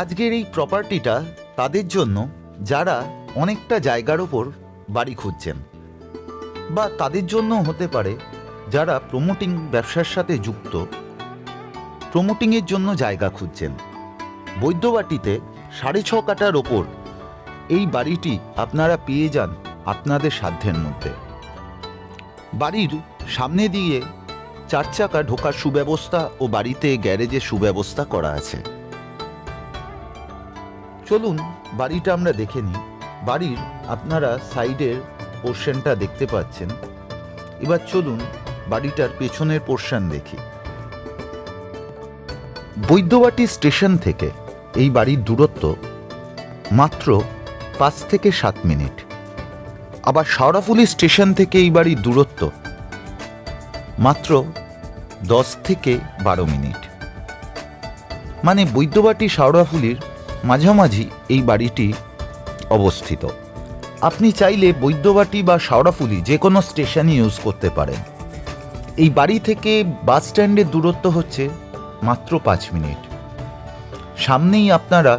আজকের এই প্রপার্টিটা তাদের জন্য যারা অনেকটা জায়গার ওপর বাড়ি খুঁজছেন বা তাদের জন্য হতে পারে যারা প্রমোটিং ব্যবসার সাথে যুক্ত প্রমোটিংয়ের জন্য জায়গা খুঁজছেন। বৈদ্যবাটিতে সাড়ে ছ কাটার ওপর এই বাড়িটি আপনারা পেয়ে যান আপনাদের সাধ্যের মধ্যে। বাড়ির সামনে দিয়ে চার চাকা ঢোকার সুব্যবস্থা ও বাড়িতে গ্যারেজের সুব্যবস্থা করা আছে। চলুন, বাড়িটা আমরা দেখে নিই। বাড়ির আপনারা সাইডের পোর্শনটা দেখতে পাচ্ছেন। এবার চলুন, বাড়িটার পেছনের পোর্শন দেখি। বৈদ্যবাটি স্টেশন থেকে এই বাড়ির দূরত্ব মাত্র পাঁচ থেকে সাত মিনিট। আবার শাওড়াফুলি স্টেশন থেকে এই বাড়ির দূরত্ব মাত্র দশ থেকে বারো মিনিট। মানে বৈদ্যবাটি শাওড়াফুলির মাঝামাঝি এই বাড়িটি অবস্থিত। আপনি চাইলে বৈদ্যবাটি বা শাওড়াফুলি যে কোনো স্টেশনই ইউজ করতে পারেন। এই বাড়ি থেকে বাস স্ট্যান্ডের দূরত্ব হচ্ছে মাত্র পাঁচ মিনিট। সামনেই আপনারা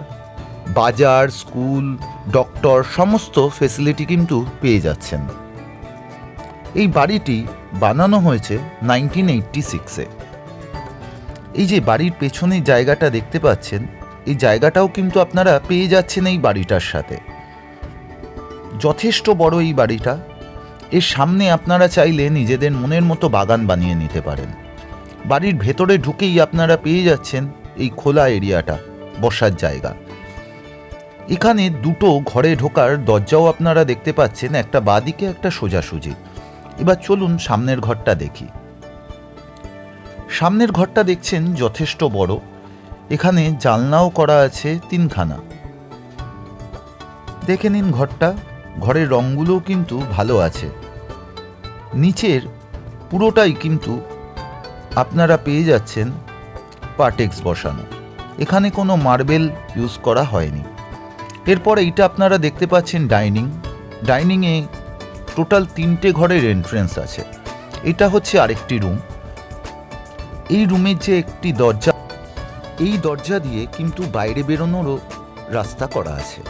বাজার, স্কুল, ডক্টর সমস্ত ফেসিলিটি কিন্তু পেয়ে যাচ্ছেন। এই বাড়িটি বানানো হয়েছে নাইনটিন এইটটি সিক্সে এই যে বাড়ির পেছনে জায়গাটা দেখতে পাচ্ছেন এই জায়গাটাও কিন্তু আপনারা পেয়ে যাচ্ছেন এই বাড়িটার সাথে। যথেষ্ট বড় এই বাড়িটা। এর সামনে আপনারা চাইলে নিজেদের মনের মতো বাগান বানিয়ে নিতে পারেন। বাড়ির ভেতরে ঢুকেই আপনারা পেয়ে যাচ্ছেন এই খোলা এরিয়াটা, বসার জায়গা। এখানে দুটো ঘরে ঢোকার দরজাও আপনারা দেখতে পাচ্ছেন, একটা বাদিকে, একটা সোজাসুজি। এবার চলুন সামনের ঘরটা দেখি। সামনের ঘরটা দেখছেন যথেষ্ট বড়। এখানে জানলাও করা আছে তিনখানা। দেখে নিন ঘরটা, ঘরের রঙগুলোও কিন্তু ভালো আছে। নিচের পুরোটাই কিন্তু আপনারা পেয়ে যাচ্ছেন পার্টেক্স বসানো। এখানে কোনো মার্বেল ইউজ করা হয়নি। এরপর এইটা আপনারা দেখতে পাচ্ছেন ডাইনিং। ডাইনিংয়ে টোটাল তিনটে ঘরের এন্ট্রেন্স আছে। এটা হচ্ছে আরেকটি রুম। এই রুমের যে একটি দরজা এই দরজা দিয়ে কিন্তু বাইরে বেরোনোরও রাস্তা করা আছে।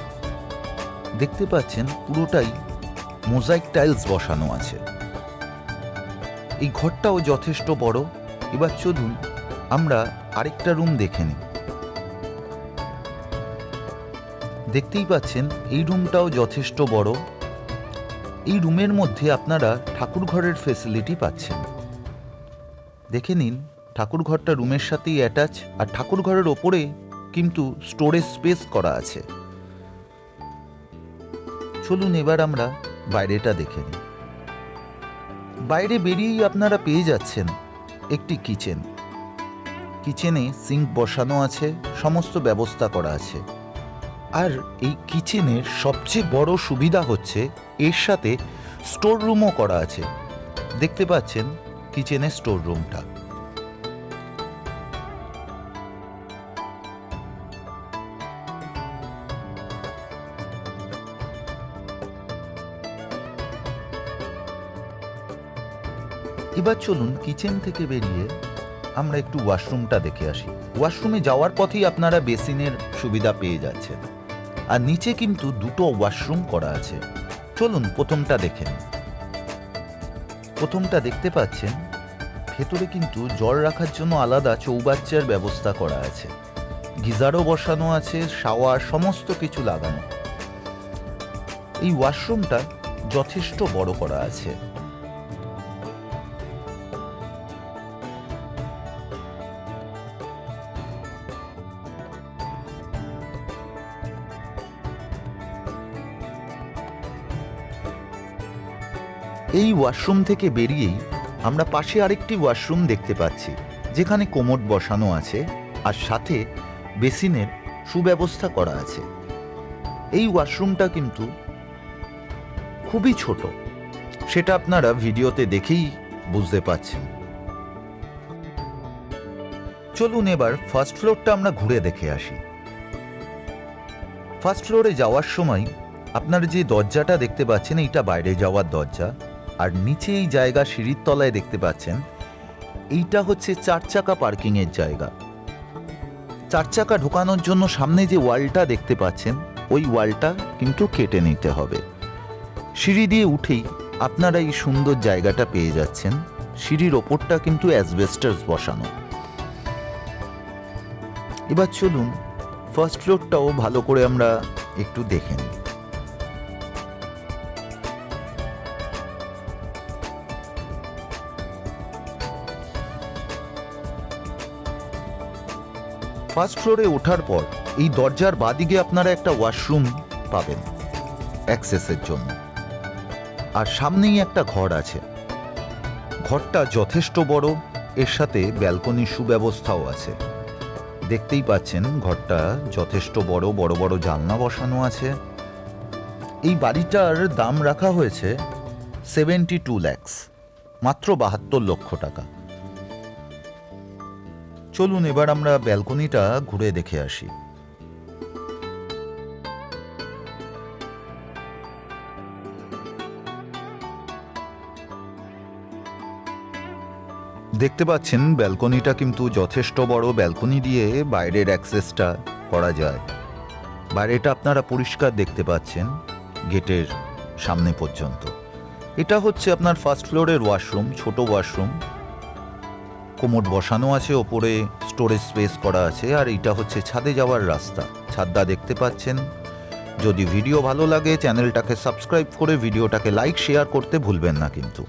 দেখতে পাচ্ছেন পুরোটাই মোজাইক টাইলস বসানো আছে। এই ঘরটাও যথেষ্ট বড়। এবার চলুন আমরা আরেকটা রুম দেখে নিই। দেখতেই পাচ্ছেন এই রুমটাও যথেষ্ট বড়। এই রুমের মধ্যে আপনারা ঠাকুর ঘরের ফেসিলিটি পাচ্ছেন। দেখে নিন ঠাকুর ঘরটা রুমের সাথেই অ্যাটাচ আর ঠাকুর ঘরের ওপরে কিন্তু স্টোরেজ স্পেস করা আছে। চলুন এবার আমরা বাইরেটা দেখে নিই। বাইরে বেরিয়েই আপনারা পেয়ে যাচ্ছেন একটি কিচেন কিচেনে সিঙ্ক বসানো আছে, সমস্ত ব্যবস্থা করা আছে। আর এই কিচেনের সবচেয়ে বড় সুবিধা হচ্ছে, এর সাথে স্টোর রুমও করা আছে। দেখতে পাচ্ছেন কিচেনের স্টোর রুমটা এবার চলুন কিচেন থেকে বেরিয়ে আমরা একটু ওয়াশরুমটা দেখে আসি। ওয়াশরুমে যাওয়ার পথেই আপনারা বেসিনের সুবিধা পেয়ে যাচ্ছেন। আর নিচে কিন্তু দুটো ওয়াশরুম করা আছে। চলুন প্রথমটা দেখে নিন প্রথমটা দেখতে পাচ্ছেন, ভেতরে কিন্তু জল রাখার জন্য আলাদা চৌবাচ্চার ব্যবস্থা করা আছে। গিজারও বসানো আছে, শাওয়ার, সমস্ত কিছু লাগানো। এই ওয়াশরুমটা যথেষ্ট বড় করা আছে। এই ওয়াশরুম থেকে বেরিয়েই আমরা পাশে আরেকটি ওয়াশরুম দেখতে পাচ্ছি, যেখানে কোমোড বসানো আছে আর সাথে বেসিনের সুব্যবস্থা করা আছে। এই ওয়াশরুমটা কিন্তু খুবই ছোট, সেটা আপনারা ভিডিওতে দেখেই বুঝতে পাচ্ছেন চলুন এবার ফার্স্ট ফ্লোরটা আমরা ঘুরে দেখে আসি। ফার্স্ট ফ্লোরে যাওয়ার সময় আপনার যে দরজাটা দেখতে পাচ্ছেন, এইটা বাইরে যাওয়ার দরজা। আর নিচে এই জায়গা সিঁড়ির তলায় দেখতে পাচ্ছেন, এইটা হচ্ছে চার চাকা পার্কিংয়ের জায়গা। চার চাকা ঢোকানোর জন্য সামনে যে ওয়ালটা দেখতে পাচ্ছেন, ওই ওয়ালটা কিন্তু কেটে নিতে হবে। সিঁড়ি দিয়ে উঠেই আপনারা এই সুন্দর জায়গাটা পেয়ে যাচ্ছেন। সিঁড়ির ওপরটা কিন্তু অ্যাসবেস্টার্স বসানো। এবার চলুন, ফার্স্ট ফ্লোরটাও ভালো করে আমরা একটু দেখে নিই। ফার্স্ট ফ্লোরে ওঠার পর এই দরজার বাদিকে আপনারা একটা ওয়াশরুম পাবেন অ্যাক্সেসের জন্য। আর সামনেই একটা ঘর আছে। ঘরটা যথেষ্ট বড়, এর সাথে ব্যালকনির সুব্যবস্থাও আছে। দেখতেই পাচ্ছেন ঘরটা যথেষ্ট বড় বড় বড় জানলা বসানো আছে। এই বাড়িটার দাম রাখা হয়েছে সেভেন্টি টু ল্যাক্স, মাত্র বাহাত্তর লক্ষ টাকা। চলুন এবার আমরা ব্যালকনিটা ঘুরে দেখে আসি। দেখতে পাচ্ছেন, ব্যালকনিটা কিন্তু যথেষ্ট বড় ব্যালকনি দিয়ে বাইরের অ্যাক্সেসটা করা যায়। বাইরেটা আপনারা পরিষ্কার দেখতে পাচ্ছেন, গেটের সামনে পর্যন্ত। এটা হচ্ছে আপনার ফার্স্ট ফ্লোরের ওয়াশরুম ছোট ওয়াশরুম কোমর বসানো আছে, ওপরে স্টোরেজ স্পেস করা আছে, আর এটা হচ্ছে ছাদে যাওয়ার রাস্তা। ছাদটা দেখতে পাচ্ছেন। যদি ভিডিও ভালো লাগে চ্যানেলটাকে সাবস্ক্রাইব করে ভিডিওটাকে লাইক শেয়ার করতে ভুলবেন না কিন্তু।